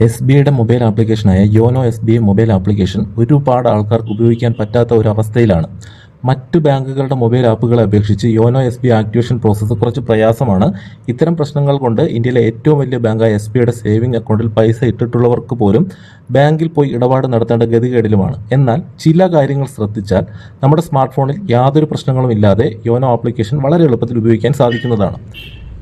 S B ഐയുടെ mobile ആപ്ലിക്കേഷനായ YONO S B mobile application ഒരുപാട് ആൾക്കാർക്ക് ഉപയോഗിക്കാൻ പറ്റാത്ത ഒരു അവസ്ഥയിലാണ് മറ്റു ബാങ്കുകളുടെ മൊബൈൽ ആപ്പുകളെ അപേക്ഷിച്ച് YONO S B activation process കുറച്ച് പ്രയാസമാണ്. ഇത്തരം പ്രശ്നങ്ങൾ കൊണ്ട് ഇന്ത്യയിലെ ഏറ്റവും വലിയ ബാങ്കായ എസ് ബി ഐയുടെ സേവിംഗ് അക്കൗണ്ടിൽ പൈസ ഇട്ടിട്ടുള്ളവർക്ക് പോലും ബാങ്കിൽ പോയി ഇടപാട് നടത്തേണ്ട ഗതികേടിലുമാണ്. എന്നാൽ ചില കാര്യങ്ങൾ ശ്രദ്ധിച്ചാൽ നമ്മുടെ സ്മാർട്ട് ഫോണിൽ യാതൊരു പ്രശ്നങ്ങളും ഇല്ലാതെ യോനോ ആപ്ലിക്കേഷൻ വളരെ എളുപ്പത്തിൽ ഉപയോഗിക്കാൻ സാധിക്കുന്നതാണ്.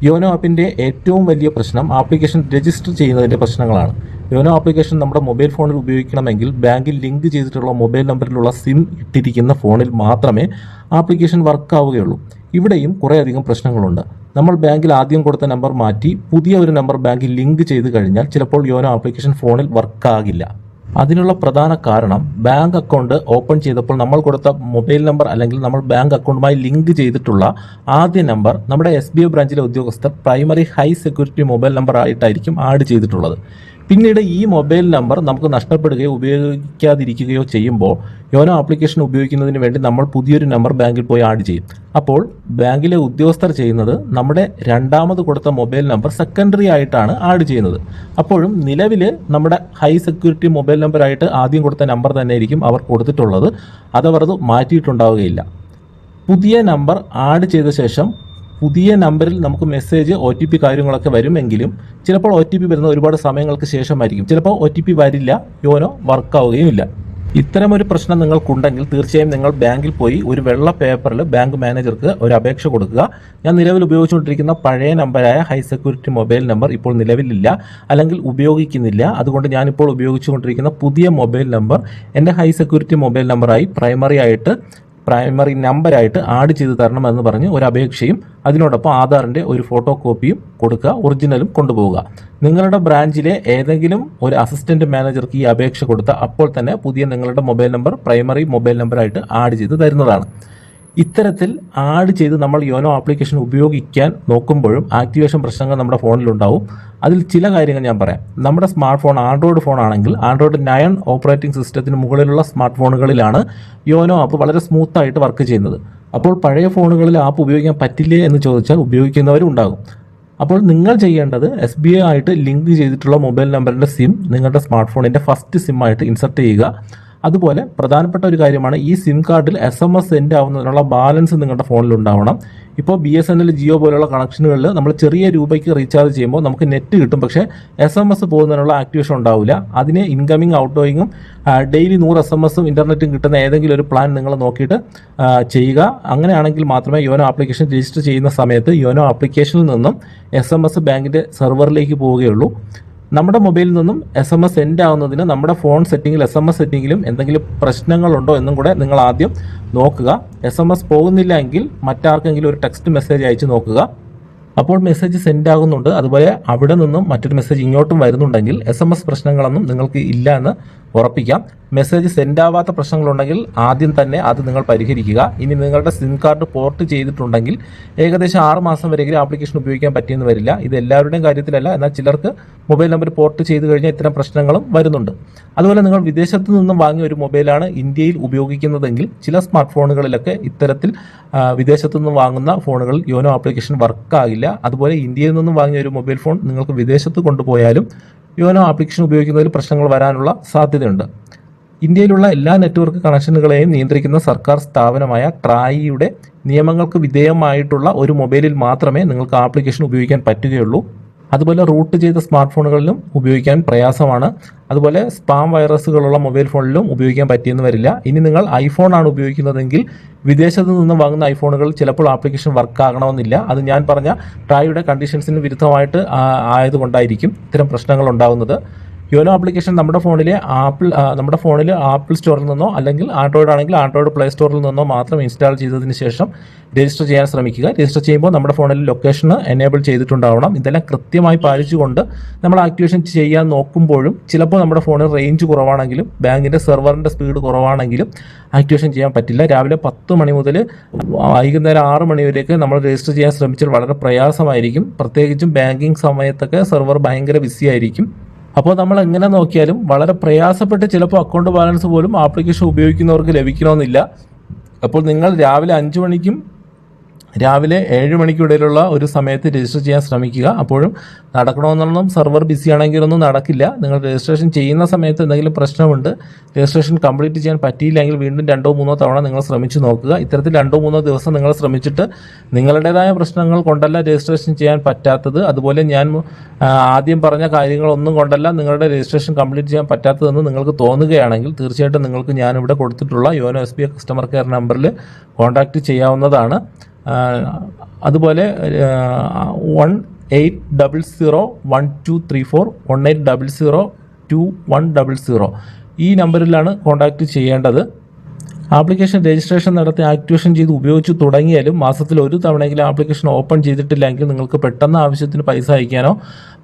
യോനോ ആപ്പിന്റെ ഏറ്റവും വലിയ പ്രശ്നം ആപ്ലിക്കേഷൻ രജിസ്റ്റർ ചെയ്യുന്നതിന്റെ പ്രശ്നങ്ങളാണ്. യോനോ ആപ്ലിക്കേഷൻ നമ്മുടെ മൊബൈൽ ഫോണിൽ ഉപയോഗിക്കണമെങ്കിൽ ബാങ്കിൽ ലിങ്ക് ചെയ്തിട്ടുള്ള മൊബൈൽ നമ്പറിലുള്ള സിം ഇട്ടിരിക്കുന്ന ഫോണിൽ മാത്രമേ ആപ്ലിക്കേഷൻ വർക്ക് ആവുകയുള്ളൂ ഇവിടെയും കുറേയധികം പ്രശ്നങ്ങളുണ്ട്. നമ്മൾ ബാങ്കിൽ ആദ്യം കൊടുത്ത നമ്പർ മാറ്റി പുതിയ ഒരു നമ്പർ ബാങ്കിൽ ലിങ്ക് ചെയ്ത് കഴിഞ്ഞാൽ ചിലപ്പോൾ യോനോ ആപ്ലിക്കേഷൻ ഫോണിൽ വർക്കാകില്ല. അതിനുള്ള പ്രധാന കാരണം ബാങ്ക് അക്കൗണ്ട് ഓപ്പൺ ചെയ്തപ്പോൾ നമ്മൾ കൊടുത്ത മൊബൈൽ നമ്പർ അല്ലെങ്കിൽ നമ്മൾ ബാങ്ക് അക്കൗണ്ടുമായി ലിങ്ക് ചെയ്തിട്ടുള്ള ആദ്യ നമ്പർ നമ്മുടെ എസ് ബി ഐ ബ്രാഞ്ചിലെ ഉദ്യോഗസ്ഥർ primary high security mobile number ആയിട്ടായിരിക്കും ആഡ് ചെയ്തിട്ടുള്ളത്. പിന്നീട് ഈ മൊബൈൽ നമ്പർ നമുക്ക് നഷ്ടപ്പെടുകയോ ഉപയോഗിക്കാതിരിക്കുകയോ ചെയ്യുമ്പോൾ യോനോ ആപ്ലിക്കേഷൻ ഉപയോഗിക്കുന്നതിന് വേണ്ടി നമ്മൾ പുതിയൊരു നമ്പർ ബാങ്കിൽ പോയി ആഡ് ചെയ്യും. അപ്പോൾ ബാങ്കിലെ ഉദ്യോഗസ്ഥർ ചെയ്യുന്നത് നമ്മുടെ രണ്ടാമത് കൊടുത്ത മൊബൈൽ നമ്പർ സെക്കൻഡറി ആയിട്ടാണ് ആഡ് ചെയ്യുന്നത്. അപ്പോഴും നിലവിൽ നമ്മുടെ ഹൈ സെക്യൂരിറ്റി മൊബൈൽ നമ്പറായിട്ട് ആദ്യം കൊടുത്ത നമ്പർ തന്നെ ആയിരിക്കും അവർ കൊടുത്തിട്ടുള്ളത്. അതവർ അത് മാറ്റിയിട്ടുണ്ടാവുകയില്ല. പുതിയ നമ്പർ ആഡ് ചെയ്ത ശേഷം പുതിയ നമ്പറിൽ നമുക്ക് മെസ്സേജ് ഒ ടി പി കാര്യങ്ങളൊക്കെ വരുമെങ്കിലും ചിലപ്പോൾ ഒ ടി പി വരുന്ന ഒരുപാട് സമയങ്ങൾക്ക് ശേഷമായിരിക്കും. ചിലപ്പോൾ ഒ ടി പി വരില്ല യോനോ വർക്കാവുകയും ഇല്ല ഇത്തരമൊരു പ്രശ്നം നിങ്ങൾക്കുണ്ടെങ്കിൽ തീർച്ചയായും നിങ്ങൾ ബാങ്കിൽ പോയി ഒരു വെള്ള പേപ്പറിൽ ബാങ്ക് മാനേജർക്ക് ഒരു അപേക്ഷ കൊടുക്കുക. ഞാൻ നിലവിൽ ഉപയോഗിച്ചുകൊണ്ടിരിക്കുന്ന പഴയ നമ്പരായ ഹൈ സെക്യൂരിറ്റി മൊബൈൽ നമ്പർ ഇപ്പോൾ നിലവിലില്ല അല്ലെങ്കിൽ ഉപയോഗിക്കുന്നില്ല. അതുകൊണ്ട് ഞാനിപ്പോൾ ഉപയോഗിച്ചുകൊണ്ടിരിക്കുന്ന പുതിയ മൊബൈൽ നമ്പർ എന്റെ ഹൈ സെക്യൂരിറ്റി മൊബൈൽ നമ്പറായി പ്രൈമറി ആയിട്ട് പ്രൈമറി നമ്പറായിട്ട് ആഡ് ചെയ്ത് എന്ന് പറഞ്ഞ് ഒരു അപേക്ഷയും അതിനോടൊപ്പം ആധാറിന്റെ ഒരു ഫോട്ടോ കോപ്പിയും കൊടുക്കുക ഒറിജിനലും കൊണ്ടുപോവുക. നിങ്ങളുടെ ബ്രാഞ്ചിലെ ഏതെങ്കിലും ഒരു അസിസ്റ്റന്റ് മാനേജർക്ക് ഈ അപേക്ഷ കൊടുത്ത അപ്പോൾ തന്നെ പുതിയ നിങ്ങളുടെ മൊബൈൽ നമ്പർ പ്രൈമറി മൊബൈൽ നമ്പറായിട്ട് ആഡ് ചെയ്ത് തരുന്നതാണ്. ഇത്തരത്തിൽ ആഡ് ചെയ്ത് നമ്മൾ യോനോ ആപ്ലിക്കേഷൻ ഉപയോഗിക്കാൻ നോക്കുമ്പോഴും ആക്ടിവേഷൻ പ്രശ്നങ്ങൾ നമ്മുടെ ഫോണിലുണ്ടാവും അതിൽ ചില കാര്യങ്ങൾ ഞാൻ പറയാം. നമ്മുടെ സ്മാർട്ട് ഫോൺ ആൻഡ്രോയിഡ് ഫോൺ ആണെങ്കിൽ ആൻഡ്രോയിഡ് നയൻ ഓപ്പറേറ്റിംഗ് സിസ്റ്റത്തിന് മുകളിലുള്ള സ്മാർട്ട് ഫോണുകളിലാണ് യോനോ ആപ്പ് വളരെ സ്മൂത്തായിട്ട് വർക്ക് ചെയ്യുന്നത്. അപ്പോൾ പഴയ ഫോണുകളിൽ ആപ്പ് ഉപയോഗിക്കാൻ പറ്റില്ലേ എന്ന് ചോദിച്ചാൽ ഉപയോഗിക്കുന്നവരും ഉണ്ടാകും. അപ്പോൾ നിങ്ങൾ ചെയ്യേണ്ടത് എസ് ബി ഐ ആയിട്ട് ലിങ്ക് ചെയ്തിട്ടുള്ള മൊബൈൽ നമ്പറിന്റെ സിം നിങ്ങളുടെ സ്മാർട്ട് ഫോണിന്റെ ഫസ്റ്റ് സിം ആയിട്ട് ഇൻസർട്ട് ചെയ്യുക. അതുപോലെ പ്രധാനപ്പെട്ട ഒരു കാര്യമാണ് ഈ സിം കാർഡിൽ എസ് എം എസ് സെൻഡ് ആവുന്നതിനുള്ള ബാലൻസ് നിങ്ങളുടെ ഫോണിൽ ഉണ്ടാവണം ഇപ്പോൾ B S N L Jio പോലുള്ള കണക്ഷനുകളിൽ നമ്മൾ ചെറിയ രൂപയ്ക്ക് റീചാർജ് ചെയ്യുമ്പോൾ നമുക്ക് നെറ്റ് കിട്ടും. പക്ഷേ എസ് എം എസ് പോകുന്നതിനുള്ള ആക്ടിവേഷൻ ഉണ്ടാവില്ല. അതിന് ഇൻകമിങ് ഔട്ട് ഗോയിങ്ങും ഡെയിലി നൂറ് എസ് എം എസും ഇന്റർനെറ്റും കിട്ടുന്ന ഏതെങ്കിലും ഒരു പ്ലാൻ നിങ്ങൾ നോക്കിയിട്ട് ചെയ്യുക. അങ്ങനെയാണെങ്കിൽ മാത്രമേ യോനോ ആപ്ലിക്കേഷൻ രജിസ്റ്റർ ചെയ്യുന്ന സമയത്ത് യോനോ ആപ്ലിക്കേഷനിൽ നിന്നും എസ് എം എസ് ബാങ്കിന്റെ സെർവറിലേക്ക് പോവുകയുള്ളൂ. നമ്മുടെ മൊബൈലിൽ നിന്നും എസ് എം എസ് സെൻഡ് ആവുന്നതിന് നമ്മുടെ ഫോൺ സെറ്റിങ്ങിൽ എസ് എം എസ് സെറ്റിങ്ങിലും എന്തെങ്കിലും പ്രശ്നങ്ങളുണ്ടോ എന്നും കൂടെ നിങ്ങൾ ആദ്യം നോക്കുക. എസ് എം എസ് പോകുന്നില്ല എങ്കിൽ മറ്റാർക്കെങ്കിലും ഒരു ടെക്സ്റ്റ് മെസ്സേജ് അയച്ച് നോക്കുക. അപ്പോൾ മെസ്സേജ് സെൻഡ് ആകുന്നുണ്ട്. അതുപോലെ അവിടെ നിന്നും മറ്റൊരു മെസ്സേജ് ഇങ്ങോട്ടും വരുന്നുണ്ടെങ്കിൽ എസ് എം എസ് പ്രശ്നങ്ങളൊന്നും നിങ്ങൾക്ക് ഇല്ല എന്ന് ഉറപ്പിക്കാം. മെസ്സേജ് സെൻഡ് ആവാത്ത പ്രശ്നങ്ങളുണ്ടെങ്കിൽ ആദ്യം തന്നെ അത് നിങ്ങൾ പരിഹരിക്കുക. ഇനി നിങ്ങളുടെ സിം കാർഡ് പോർട്ട് ചെയ്തിട്ടുണ്ടെങ്കിൽ ഏകദേശം ആറ് മാസം വരെയെങ്കിലും ആപ്ലിക്കേഷൻ ഉപയോഗിക്കാൻ പറ്റിയെന്ന് വരില്ല. ഇത് എല്ലാവരുടെയും കാര്യത്തിലല്ല. എന്നാൽ ചിലർക്ക് മൊബൈൽ നമ്പർ പോർട്ട് ചെയ്ത് കഴിഞ്ഞാൽ ഇത്തരം പ്രശ്നങ്ങളും വരുന്നുണ്ട്. അതുപോലെ നിങ്ങൾ വിദേശത്ത് നിന്നും വാങ്ങിയ ഒരു മൊബൈലാണ് ഇന്ത്യയിൽ ഉപയോഗിക്കുന്നതെങ്കിൽ ചില സ്മാർട്ട് ഫോണുകളിലൊക്കെ ഇത്തരത്തിൽ വിദേശത്തു നിന്നും വാങ്ങുന്ന ഫോണുകളിൽ യോനോ ആപ്ലിക്കേഷൻ വർക്കാകില്ല. അതുപോലെ ഇന്ത്യയിൽ നിന്നും വാങ്ങിയ ഒരു മൊബൈൽ ഫോൺ നിങ്ങൾക്ക് വിദേശത്ത് കൊണ്ടുപോയാലും യോനോ ആപ്ലിക്കേഷൻ ഉപയോഗിക്കുന്നതിൽ പ്രശ്നങ്ങൾ വരാനുള്ള സാധ്യതയുണ്ട്. ഇന്ത്യയിലുള്ള എല്ലാ നെറ്റ്വർക്ക് കണക്ഷനുകളെയും നിയന്ത്രിക്കുന്ന സർക്കാർ സ്ഥാപനമായ ട്രായിയുടെ നിയമങ്ങൾക്ക് വിധേയമായിട്ടുള്ള ഒരു മൊബൈലിൽ മാത്രമേ നിങ്ങൾക്ക് ആപ്ലിക്കേഷൻ ഉപയോഗിക്കാൻ പറ്റുകയുള്ളൂ. അതുപോലെ റൂട്ട് ചെയ്ത സ്മാർട്ട് ഫോണുകളിലും ഉപയോഗിക്കാൻ പ്രയാസമാണ്. അതുപോലെ സ്പാം വൈറസുകളുള്ള മൊബൈൽ ഫോണിലും ഉപയോഗിക്കാൻ പറ്റിയെന്ന് വരില്ല. ഇനി നിങ്ങൾ ഐഫോൺ ആണ് ഉപയോഗിക്കുന്നതെങ്കിൽ വിദേശത്ത് നിന്ന് വാങ്ങുന്ന ഐഫോണുകൾ ചിലപ്പോൾ ആപ്ലിക്കേഷൻ വർക്ക് ആകണമെന്നില്ല അത് ഞാൻ പറഞ്ഞ ട്രായുടെ കണ്ടീഷൻസിന് വിരുദ്ധമായിട്ട് ആയതുകൊണ്ടായിരിക്കും ഇത്തരം പ്രശ്നങ്ങൾ ഉണ്ടാകുന്നത് യോനോ ആപ്ലിക്കേഷൻ നമ്മുടെ ഫോണിലെ ആപ്പിൾ നമ്മുടെ ഫോണിൽ ആപ്പിൾ സ്റ്റോറിൽ നിന്നോ അല്ലെങ്കിൽ ആൻഡ്രോയിഡ് ആണെങ്കിൽ ആൻഡ്രോയിഡ് പ്ലേ സ്റ്റോറിൽ നിന്നോ മാത്രം ഇൻസ്റ്റാൾ ചെയ്തതിന് ശേഷം രജിസ്റ്റർ ചെയ്യാൻ ശ്രമിക്കുക. രജിസ്റ്റർ ചെയ്യുമ്പോൾ നമ്മുടെ ഫോണിൽ ലൊക്കേഷൻ എനേബിൾ ചെയ്തിട്ടുണ്ടാവണം. ഇതെല്ലാം കൃത്യമായി പാലിച്ചുകൊണ്ട് നമ്മൾ ആക്ടിവേഷൻ ചെയ്യാൻ നോക്കുമ്പോഴും ചിലപ്പോൾ നമ്മുടെ ഫോണിൽ റേഞ്ച് കുറവാണെങ്കിലും ബാങ്കിന്റെ സെർവറിന്റെ സ്പീഡ് കുറവാണെങ്കിലും ആക്ടിവേഷൻ ചെയ്യാൻ പറ്റില്ല. രാവിലെ പത്ത് മണി മുതൽ വൈകുന്നേരം ആറ് മണി വരെയൊക്കെ നമ്മൾ രജിസ്റ്റർ ചെയ്യാൻ ശ്രമിച്ചാൽ വളരെ പ്രയാസമായിരിക്കും. പ്രത്യേകിച്ചും ബാങ്കിങ് സമയത്തൊക്കെ സെർവർ ഭയങ്കര ബിസി ആയിരിക്കും. അപ്പോൾ നമ്മൾ എങ്ങനെ നോക്കിയാലും വളരെ പ്രയാസപ്പെട്ട് ചിലപ്പോൾ അക്കൗണ്ട് ബാലൻസ് പോലും ആപ്ലിക്കേഷൻ ഉപയോഗിക്കുന്നവർക്ക് ലഭിക്കണമെന്നില്ല. അപ്പോൾ നിങ്ങൾ രാവിലെ അഞ്ച് മണിക്കും രാവിലെ ഏഴ് മണിക്കിടയിലുള്ള ഒരു സമയത്ത് രജിസ്റ്റർ ചെയ്യാൻ ശ്രമിക്കുക. അപ്പോഴും നടക്കണമെന്നൊന്നും സെർവർ ബിസി ആണെങ്കിലൊന്നും നടക്കില്ല. നിങ്ങൾ രജിസ്ട്രേഷൻ ചെയ്യുന്ന സമയത്ത് എന്തെങ്കിലും പ്രശ്നമുണ്ട് രജിസ്ട്രേഷൻ കംപ്ലീറ്റ് ചെയ്യാൻ പറ്റിയില്ലെങ്കിൽ വീണ്ടും രണ്ടോ മൂന്നോ തവണ നിങ്ങൾ ശ്രമിച്ചു നോക്കുക. ഇത്തരത്തിൽ രണ്ടോ മൂന്നോ ദിവസം നിങ്ങൾ ശ്രമിച്ചിട്ട് നിങ്ങളുടേതായ പ്രശ്നങ്ങൾ കൊണ്ടല്ല രജിസ്ട്രേഷൻ ചെയ്യാൻ പറ്റാത്തത്. അതുപോലെ ഞാൻ ആദ്യം പറഞ്ഞ കാര്യങ്ങളൊന്നും കൊണ്ടല്ല നിങ്ങളുടെ രജിസ്ട്രേഷൻ കംപ്ലീറ്റ് ചെയ്യാൻ പറ്റാത്തതെന്ന് നിങ്ങൾക്ക് തോന്നുകയാണെങ്കിൽ തീർച്ചയായിട്ടും നിങ്ങൾക്ക് ഞാനിവിടെ കൊടുത്തിട്ടുള്ള YONO S B customer care നമ്പറിൽ കോൺടാക്റ്റ് ചെയ്യാവുന്നതാണ്. അതുപോലെ one eight double zero one two three four one eight double zero two one double zero ഈ നമ്പറിലാണ് കോൺടാക്റ്റ് ചെയ്യേണ്ടത്. ആപ്ലിക്കേഷൻ രജിസ്ട്രേഷൻ നടത്തി ആക്ടിവേഷൻ ചെയ്ത് ഉപയോഗിച്ച് തുടങ്ങിയാലും മാസത്തിൽ ഒരു തവണയെങ്കിലും ആപ്ലിക്കേഷൻ ഓപ്പൺ ചെയ്തിട്ടില്ലെങ്കിൽ നിങ്ങൾക്ക് പെട്ടെന്ന് ആവശ്യത്തിന് പൈസ അയക്കാനോ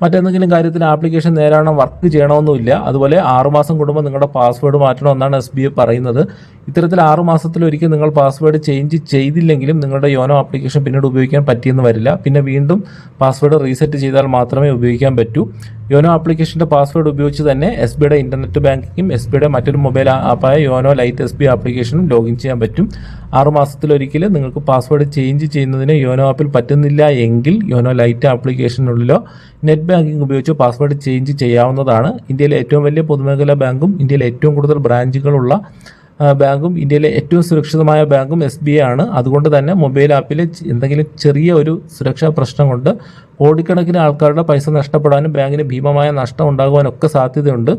മറ്റെന്തെങ്കിലും കാര്യത്തിൽ ആപ്ലിക്കേഷൻ നേരാണോ വർക്ക് ചെയ്യണമെന്നില്ല അതുപോലെ ആറുമാസം കൂടുമ്പോൾ നിങ്ങളുടെ പാസ്വേഡ് മാറ്റണമെന്നാണ് എസ് ബി ഐ പറയുന്നത്. ഇത്തരത്തിൽ ആറു മാസത്തിലൊരിക്കൽ നിങ്ങൾ പാസ്വേഡ് ചേഞ്ച് ചെയ്തില്ലെങ്കിലും നിങ്ങളുടെ യോനോ ആപ്ലിക്കേഷൻ പിന്നീട് ഉപയോഗിക്കാൻ പറ്റിയെന്ന് വരില്ല. പിന്നെ വീണ്ടും പാസ്വേഡ് റീസെറ്റ് ചെയ്താൽ മാത്രമേ ഉപയോഗിക്കാൻ പറ്റൂ. യോനോ ആപ്ലിക്കേഷന്റെ പാസ്വേഡ് ഉപയോഗിച്ച് തന്നെ എസ് ബിയുടെ ഇന്റർനെറ്റ് ബാങ്കിങ്ങും എസ് ബിയുടെ മറ്റൊരു മൊബൈൽ ആപ്പായ യോനോ ലൈറ്റ് എസ് ബി ആപ്ലിക്കേഷനും ലോഗിൻ ചെയ്യാൻ പറ്റും. ആറു മാസത്തിലൊരിക്കൽ നിങ്ങൾക്ക് പാസ്വേഡ് ചേഞ്ച് ചെയ്യുന്നതിന് യോനോ ആപ്പിൽ പറ്റുന്നില്ല എങ്കിൽ യോനോ ലൈറ്റ് ആപ്ലിക്കേഷനുള്ളിലോ നെറ്റ് ബാങ്കിങ് ഉപയോഗിച്ച് പാസ്വേഡ് ചേഞ്ച് ചെയ്യാവുന്നതാണ്. ഇന്ത്യയിലെ ഏറ്റവും വലിയ പൊതുമേഖലാ ബാങ്കും ഇന്ത്യയിലെ ഏറ്റവും കൂടുതൽ ബ്രാഞ്ചുകളുള്ള ബാങ്കും ഇന്ത്യയിലെ ഏറ്റവും സുരക്ഷിതമായ ബാങ്കും എസ് ബി ഐ ആണ്. അതുകൊണ്ട് തന്നെ മൊബൈൽ ആപ്പിൽ എന്തെങ്കിലും ചെറിയ ഒരു സുരക്ഷാ പ്രശ്നം കൊണ്ട് കോടിക്കണക്കിന് ആൾക്കാരുടെ പൈസ നഷ്ടപ്പെടാനും ബാങ്കിന് ഭീമമായ നഷ്ടം ഉണ്ടാകുവാനൊക്കെ സാധ്യതയുണ്ട്.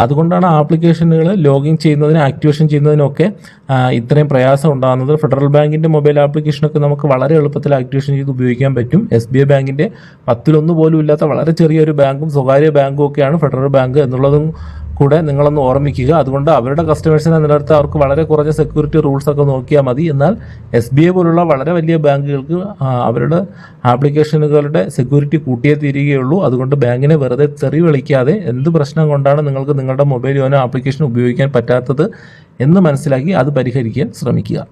അതുകൊണ്ടാണ് ആപ്ലിക്കേഷനുകൾ ലോഗിൻ ചെയ്യുന്നതിന് ആക്ടിവേഷൻ ചെയ്യുന്നതിനൊക്കെ ഇത്രയും പ്രയാസം ഉണ്ടാകുന്നത്. ഫെഡറൽ ബാങ്കിന്റെ മൊബൈൽ ആപ്ലിക്കേഷനൊക്കെ നമുക്ക് വളരെ എളുപ്പത്തിൽ ആക്ടിവേഷൻ ചെയ്ത് ഉപയോഗിക്കാൻ പറ്റും. എസ് ബി ഐ ബാങ്കിന്റെ പത്തിലൊന്ന് പോലും ഇല്ലാത്ത വളരെ ചെറിയൊരു ബാങ്കും സ്വകാര്യ ബാങ്കും ഒക്കെയാണ് ഫെഡറൽ ബാങ്ക് എന്നുള്ളതും കൂടെ നിങ്ങളൊന്ന് ഓർമ്മിക്കുക. അതുകൊണ്ട് അവരുടെ കസ്റ്റമേഴ്സിനെ നിലനിർത്താൻ അവർക്ക് വളരെ കുറഞ്ഞ സെക്യൂരിറ്റി റൂൾസ് ഒക്കെ നോക്കിയാൽ മതി. എന്നാൽ എസ് ബി ഐ പോലുള്ള വളരെ വലിയ ബാങ്കുകൾക്ക് അവരുടെ ആപ്ലിക്കേഷനുകളുടെ സെക്യൂരിറ്റി കൂട്ടിയേ തീരുകയുള്ളൂ. അതുകൊണ്ട് ബാങ്കിനെ വെറുതെ തെറി വിളിക്കാതെ എന്ത് പ്രശ്നം കൊണ്ടാണ് നിങ്ങൾക്ക് നിങ്ങളുടെ മൊബൈൽ യോനോ ആപ്ലിക്കേഷൻ ഉപയോഗിക്കാൻ പറ്റാത്തത് എന്ന് മനസ്സിലാക്കി അത് പരിഹരിക്കാൻ ശ്രമിക്കുക.